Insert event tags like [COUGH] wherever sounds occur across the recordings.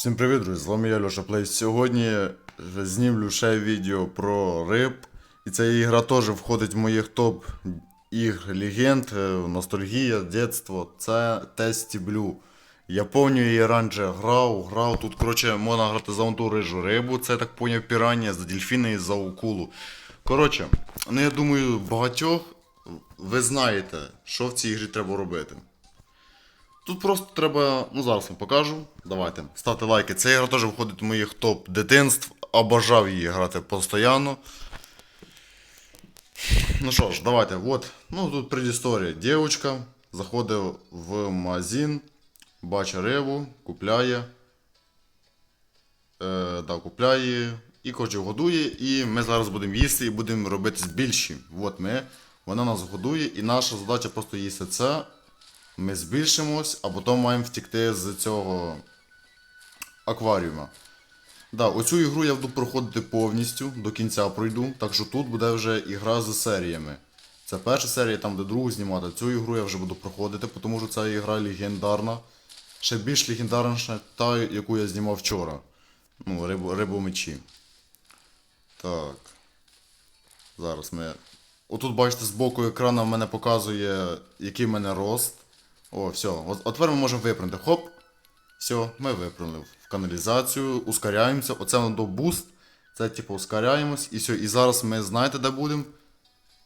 Всім привіт, друзі! З вами я Льоша Плей. Сьогодні знімлю ще відео про риб. І ця ігра теж входить в моїх топ ігр легенд, е, ностальгія, дитинство. Це Testy Blue. Я пам'ятаю, я раніше грав, грав. Тут, коротше, можна грати за ту рижу рибу. Це так поняв пірання, за дельфіна і за акулу. Коротше, ну я думаю, багатьох ви знаєте, що в цій ігрі треба робити. Тут просто треба, ну зараз вам покажу. Давайте, ставте лайки. Ця ігра теж входить в моїх топ дитинств. Обожав її грати постійно. Ну що ж, давайте, от. Ну тут предісторія. Дівчинка заходить в магазин, бачить рибу, купляє. Е, да, купляє і коротше годує. І ми зараз будемо їсти і будемо робити більші. От ми. Вона нас годує, і наша задача просто їсти це. Ми збільшимось, а потім маємо втікти з цього акваріума. Да, оцю ігру я буду проходити повністю, до кінця пройду, так що тут буде вже ігра з серіями. Це перша серія, там де другу знімати. Цю ігру я вже буду проходити, тому що ця ігра легендарна. Ще більш легендарніша та, яку я знімав вчора. Ну, рибу, рибомечі. Так. Зараз ми. Отут, бачите, з боку екрану в мене показує, який в мене рост. О, все. От, тепер ми можемо випрямити. Хоп. Все, ми випрямили в каналізацію, ускоряємося. Оце до буст. Це типу ускоряємось. І все. І зараз ми знаєте, де будемо?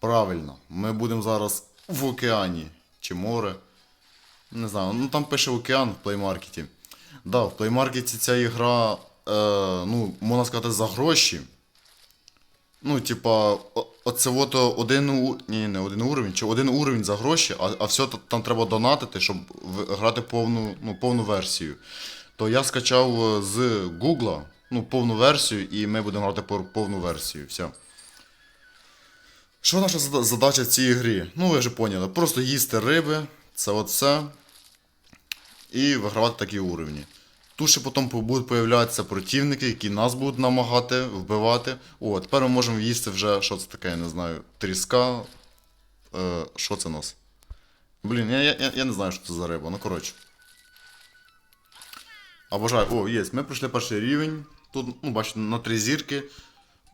Правильно. Ми будемо зараз в океані. Чи море. Не знаю, ну там пише океан в плеймаркеті. Да, в плеймаркеті ця ігра, е, ну, можна сказати, за гроші. Ну, типа, оце от один у... Ні, не один уровень, чи один уровень за гроші, а, а все там треба донатити, щоб грати повну, ну, повну версію. То я скачав е, з Гугла ну, повну версію, і ми будемо грати повну версію. Все. Що наша задача в цій грі? Ну, ви вже поняли. Просто їсти риби, це от все. І вигравати такі уровні. Тут потім будуть появлятися противники, які нас будуть намагати вбивати. О, тепер ми можемо їсти вже, що це таке, я не знаю, тріска. Е, що це нас? Блін, я, я, я не знаю, що це за риба, ну коротше. Обожаю. О, є. Ми пройшли перший рівень. Тут, ну, бачите, на три зірки.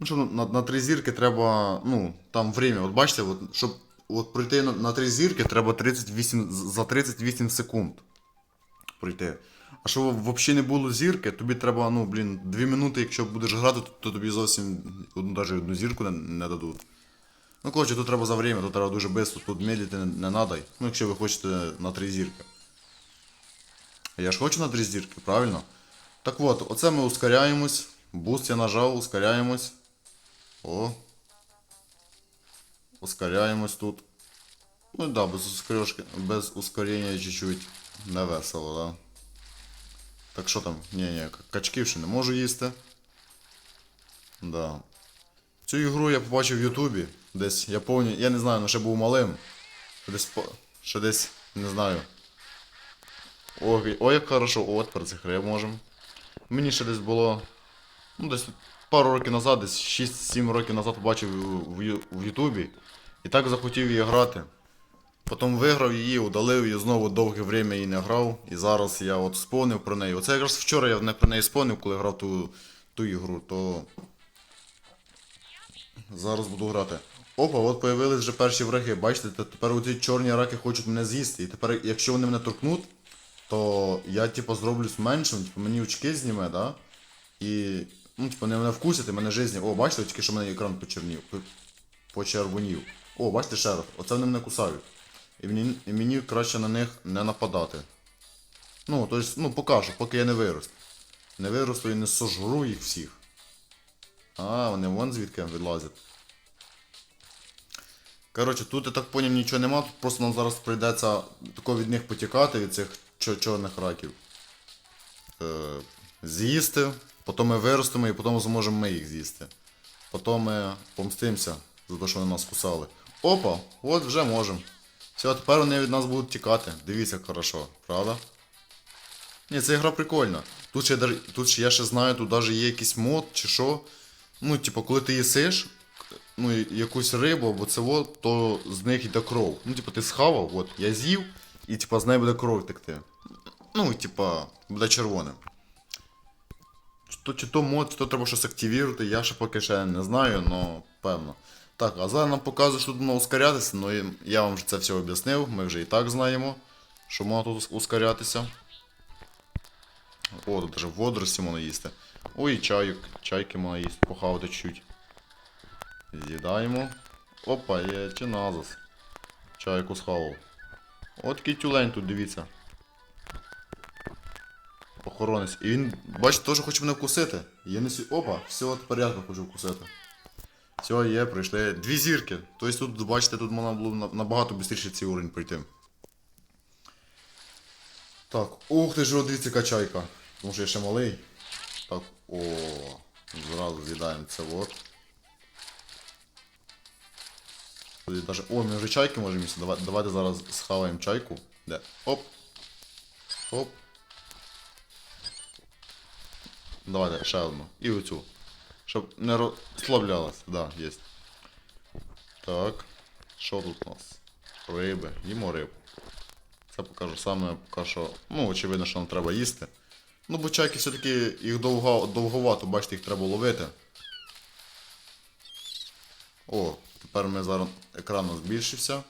Ну, що на, на три зірки треба, ну, там время. От бачите, от, щоб от пройти на, на три зірки, треба 38, за 38 секунд пройти. А щоб взагалі не було зірки, тобі треба, ну, блін, 2 минути, якщо будеш грати, то, то тобі зовсім одну, навіть одну зірку не, не дадуть. Ну, коротше, тут треба за время, тут треба дуже швидко, тут медлити не, не надо. Ну, якщо ви хочете на три зірки. Я ж хочу на три зірки, правильно? Так от, оце ми ускоряємось. Буст я нажав, ускоряємось. О. Ускоряємось тут. Ну да, без ускорюшки, без ускорення чуть-чуть не весело, да. Так що там? Ні, ні, качків ще не можу їсти. Да. Цю ігру я побачив в Ютубі. Десь, я пам'ятаю, я не знаю, ну ще був малим. Десь по. Ще десь, не знаю. Ой, ой, як хорошо, от про цих риб можемо. Мені ще десь було. Ну, десь пару років назад, десь 6-7 років назад побачив в Ютубі. І так захотів її грати. Потім виграв її, удалив її знову довге время її не грав. І зараз я от сповнив про неї. Оце якраз вчора я не про неї сповнив, коли грав ту, ту ігру, то. Зараз буду грати. Опа, от появились вже перші враги. Бачите, тепер оці чорні раки хочуть мене з'їсти. І тепер, якщо вони мене торкнуть, то я типу зроблюсь меншим, типу мені очки зніме, да? І. Ну, типу, вони мене вкусять, мене жизнь. О, бачите, тільки що мене екран почернів. Почервонів. О, бачите ще. Оце вони мене кусають. І мені, і мені краще на них не нападати. Ну, тобто, ну, покажу, поки я не виросту. Не виросту і не сожру їх всіх. А, вони вон звідки відлазять. Коротше, тут я так поняв нічого нема, тут просто нам зараз прийдеться тако від них потікати, від цих чор- чорних раків. Е, з'їсти, потім ми виростемо і потім зможемо ми їх з'їсти. Потім ми помстимося за те, що вони нас кусали. Опа, от вже можемо. Все, тепер вони від нас будуть тікати. Дивіться, хорошо, правда? Ні, ця гра прикольна. Тут ще, тут ще я ще знаю, тут навіть є якийсь мод чи що. Ну, типу, коли ти їсиш, ну, якусь рибу або це от, то з них йде кров. Ну, типу, ти схавав, от, я з'їв, і типу, з неї буде кров текти. Ну, типа, буде червоним. Чи то, чи то мод, чи то треба щось активувати, я ще поки ще не знаю, але певно. Так, а зараз нам показує, що тут можна ускорятися, ну я вам вже це все об'яснив, ми вже і так знаємо, що можна тут ускорятися. О, тут вже водорості можна їсти. Ой, чайок, чайки можна їсти, похавати чуть. З'їдаємо. Опа, є чиназас. Чайку схавав. От такий тюлень тут, дивіться. Охоронець. І він, бачите, теж хоче мене вкусити. Я не сі... Опа, все, я тебе хочу вкусити. Все, є, пройшли. Дві зірки. Тобто тут, бачите, тут можна було набагато швидше цей уровень пройти. Так, ух ти ж, дивіться, яка чайка. Тому що я ще малий. Так, о, зразу з'їдаємо це от. Даже... О, ми вже чайки можемо їсти. Давай, давайте зараз схаваємо чайку. Де? Оп. Оп. Давайте ще одну. І оцю. Щоб не розслаблялась. Да, є. Так. Що тут у нас? Риби. Їмо рибу. Це покажу саме, поки що. Ну, очевидно, що нам треба їсти. Ну, бо чайки все-таки їх довго, довговато, бачите, їх треба ловити. О, тепер ми зараз екран збільшився.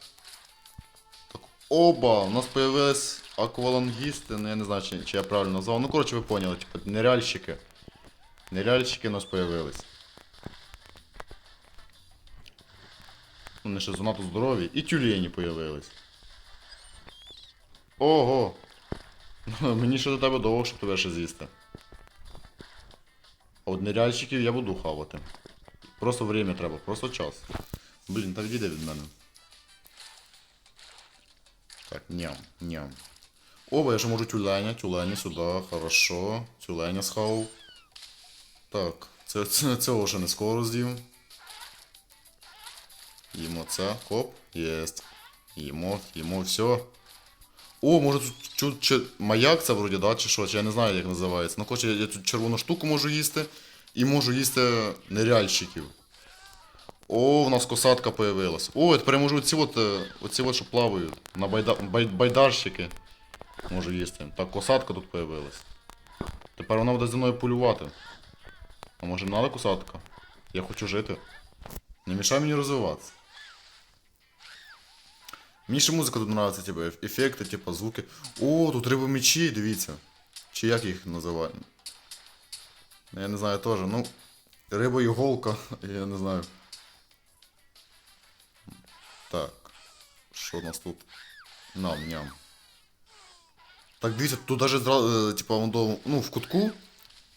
Так, оба! У нас появились аквалангісти, ну я не знаю, чи, чи я правильно назвав. Ну, коротше, ви поняли, типу, неряльщики. Неряльщики у нас появились. Вони ще занадто здорові. І тюлені появились. Ого! [LAUGHS] Мені ще до тебе довго, щоб тебе ще з'їсти. А от неряльщиків я буду хавати. Просто время треба, просто час. Блін, та відійде від мене. Так, ням, ням. Оба, я ще можу тюленя, тюленя сюди, хорошо. Тюленя схавав. Так, це, це, цього ще не скоро з'їм. Їмо це, хоп, єсть. Їмо, їмо, все. О, може тут чу, чи, маяк це вроді, да, чи що, чи я не знаю, як називається. Ну, хоче, я тут червону штуку можу їсти. І можу їсти неряльщиків. О, в нас косатка появилась. О, тепер я можу оці от, е, оці от, що плавають. На байда, бай, байдарщики. Можу їсти. Так, косатка тут появилась. Тепер вона буде зі мною полювати. А може не треба косатка? Я хочу жити. Не мішай мені розвиватися. Мені ще музика тут подобається, типу, еф- ефекти, типу, звуки. О, тут рибомічі, дивіться. Чи як їх називають? Я не знаю теж. Ну, риба іголка, [LAUGHS] я не знаю. Так. Що у нас тут? Нам, ням. Так, дивіться, тут даже зра- е, типа, ну, в кутку,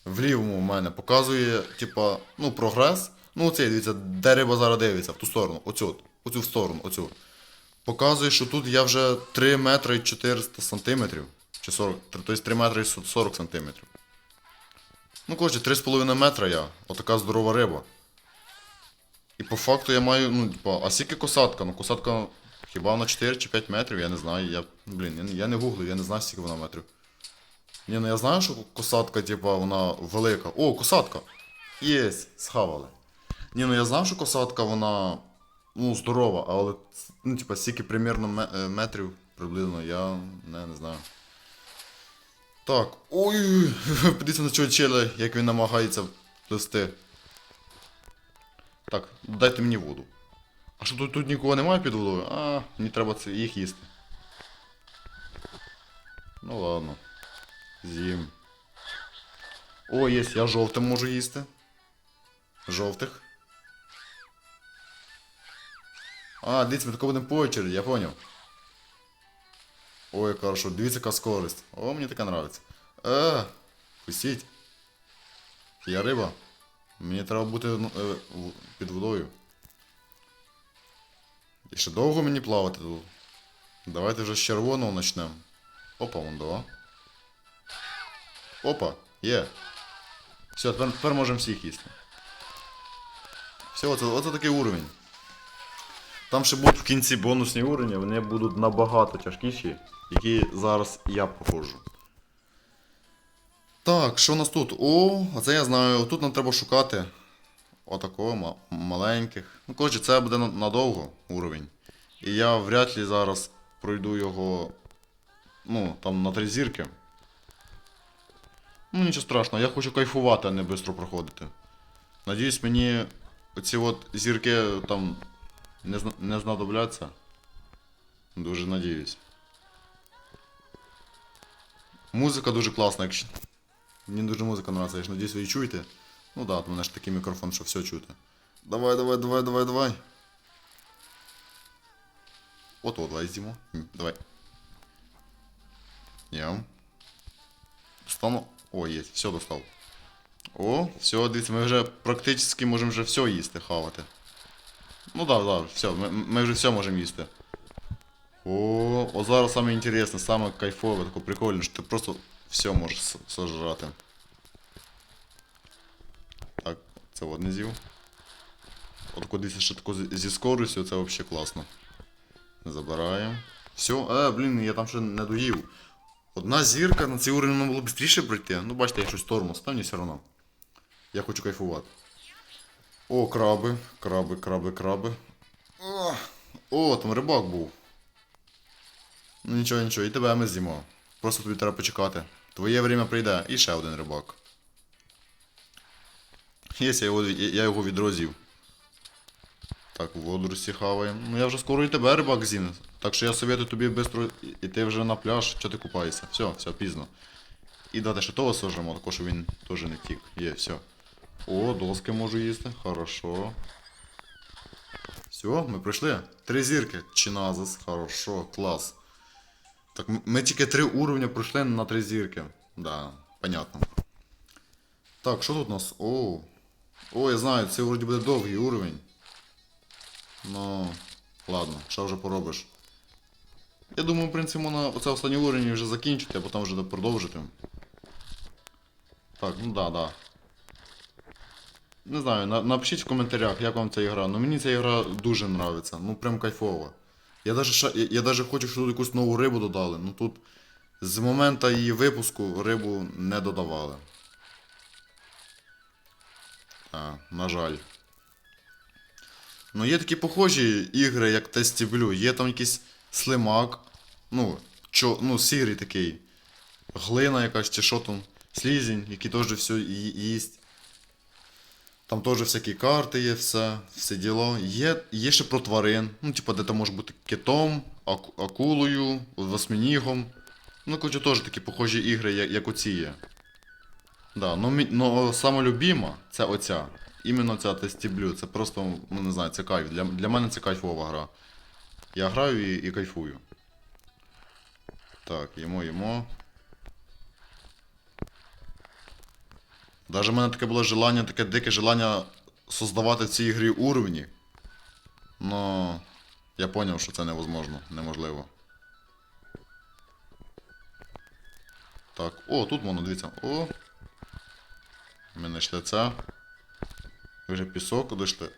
в лівому в мене показує, типа, ну, прогрес. Ну, оцей, дивіться, де риба зараз дивиться, в ту сторону, оцю, оцю в сторону, оцю. Показує, що тут я вже 3 метри і 400 сантиметрів. Чи 40, тобто 3 метри і 40 сантиметрів. Ну, коротше, 3,5 метра я. Отака здорова риба. І по факту я маю, ну, типа, а скільки косатка? Ну, косатка хіба на 4 чи 5 метрів, я не знаю. Я, блін, я не гуглив, я не знаю, скільки вона метрів. Ні, ну я знаю, що косатка, типа, вона велика. О, косатка! Єсть, схавали. Ні, ну я знав, що косатка, вона, ну, здорова, але, ну, типа, скільки примірно е, метрів приблизно, я не, не знаю. Так, ой, [LAUGHS] подивіться на цього челя, як він намагається плести. Так, дайте мені воду. А що тут, тут нікого немає під водою? А, мені треба це, їх їсти. Ну ладно. З'їм. О, є, я жовтим можу їсти. Жовтих. А, дивіться, ми тако будемо по очереді, я поняв. Ой, хорошо, дивіться, яка скорость. О, мені така нравиться. Е, пустіть. Я риба. Мені треба бути ну, е, під водою. І ще довго мені плавати тут. Давайте вже з червоного почнемо. Опа, вон два. Опа, є. Все, тепер, тепер можемо всіх їсти. Все, оце, оце такий уровень. Там ще будуть в кінці бонусні уровні, вони будуть набагато тяжкіші, які зараз я проходжу. Так, що у нас тут? О, оце я знаю. Тут нам треба шукати. Отакого маленьких. Ну, коротше, це буде надовго уровень. І я вряд ли зараз пройду його. Ну, там на три зірки. Ну нічого страшного, я хочу кайфувати, а не швидко проходити. Надіюсь, мені оці от зірки там не, зна- не знадобляться. Дуже надіюсь. Музика дуже класна, якщо. Мені дуже музика подобається, я ж надіюсь, ви її чуєте. Ну да, от у мене ж такий мікрофон, що все чути. Давай, давай, давай, давай, давай. От, от, давай з'їмо. М, Давай. Я. Достану. О, є, все достав. О, все, дивіться, ми вже практично можемо вже все їсти, хавати. Ну да, да, все, ми, ми вже все можемо їсти. О, о зараз саме інтересне, саме кайфове, таке прикольне, що ти просто все можеш сожрати. Так, це от не з'їв. От кудись ще тако зі зі скоростю, це взагалі класно. Забираємо. Все, е, блін, я там ще не доїв. Одна зірка на цей уровень нам було б швидше пройти. Ну, бачите, я щось тормоз, та мені все одно. Я хочу кайфувати. О, краби, краби, краби, краби. О, о там рибак був. Ну нічого, нічого, і тебе ми з'їмо. Просто тобі треба почекати. Твоє время прийде. І ще один рибак. Єс, я його, я його відрозів. Так, воду розсіхаваємо. Ну я вже скоро і тебе рибак з'їм. Так що я советую тобі швидко йти вже на пляж, що ти купаєшся. Все, все, пізно. І дати ще того сожимо, також щоб він теж не тік. Є, все. О, доски можу їсти. Хорошо. Все, ми пройшли. Три зірки. Чиназис. Хорошо, клас. Так, ми тільки три уровня пройшли на три зірки. Да, понятно. Так, що тут у нас? О. О, я знаю, це вроді буде довгий уровень. Ну, ладно, що вже поробиш. Я думаю, в принципі, можна оце останній уровень вже закінчити, а потім вже продовжити. Так, ну да, да. Не знаю, на- напишіть в коментарях, як вам ця ігра. Ну мені ця ігра дуже нравиться. Ну прям кайфово. Я даже, я, я даже хочу, щоб тут якусь нову рибу додали. Ну тут з моменту її випуску рибу не додавали. А, на жаль. Ну є такі похожі ігри, як Testy Blue. Є там якийсь слимак. Ну, чо, ну, сірий такий. Глина якась чи що там. Слізень, який теж все їсть. Там теж всякі карти є, все, все діло. Є, є ще про тварин. Ну, типу, де ти можеш бути китом, аку- акулою, восьминігом. Ну, коротше, теж такі похожі ігри, як, як оці є. Да, ну, ну саме любима це оця. Іменно ця тестіблю. Це просто, ну не знаю, це кайф. Для, для мене це кайфова гра. Я граю і, і кайфую. Так, їмо, їмо. Даже в мене таке було желання, таке дике желання создавати в цій ігрі уровні. Но я зрозумів, що це невозможно, неможливо. Так, о, тут воно, дивіться. О. Ми знайшли це. Ви вже пісок дійшли.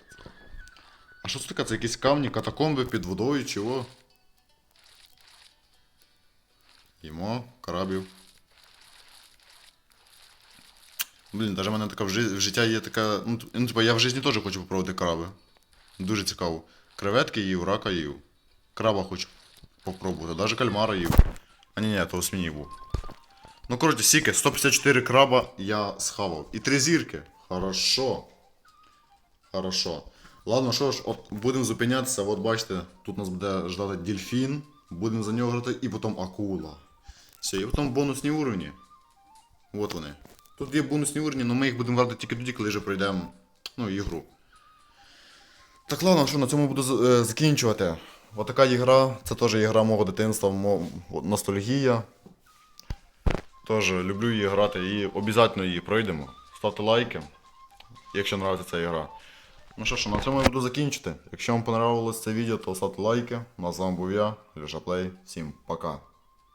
А що це таке? Це якісь камні, катакомби під водою, чого? Їмо, крабів. Блін, навіть в мене така в, жи- в життя є така. Ну, ну, типа, я в житті теж хочу попробувати краби. Дуже цікаво. Креветки їв, рака їв. Краба хочу попробувати. Навіть кальмара їв. А ні, ні, то осьміній був. Ну, коротше, сіки, 154 краба я схавав. І три зірки. Хорошо. Хорошо. Ладно, що ж, от будемо зупинятися, от бачите, тут нас буде ждати дельфін, будемо за нього грати, і потім акула. Все, і потім бонусні уровні. От вони. Тут є бонусні уровні, але ми їх будемо грати тільки тоді, коли вже пройдемо ну, ігру. Так, ладно, що на цьому буду е, закінчувати. Отака ігра, це теж ігра мого дитинства, мо- ностальгія. Теж люблю її грати і обов'язково її пройдемо. Ставте лайки, якщо подобається ця ігра. Ну що ж, на цьому я буду закінчити. Якщо вам понравилось це відео, то ставте лайки. На з вами був я, Лежаплей. Всім пока.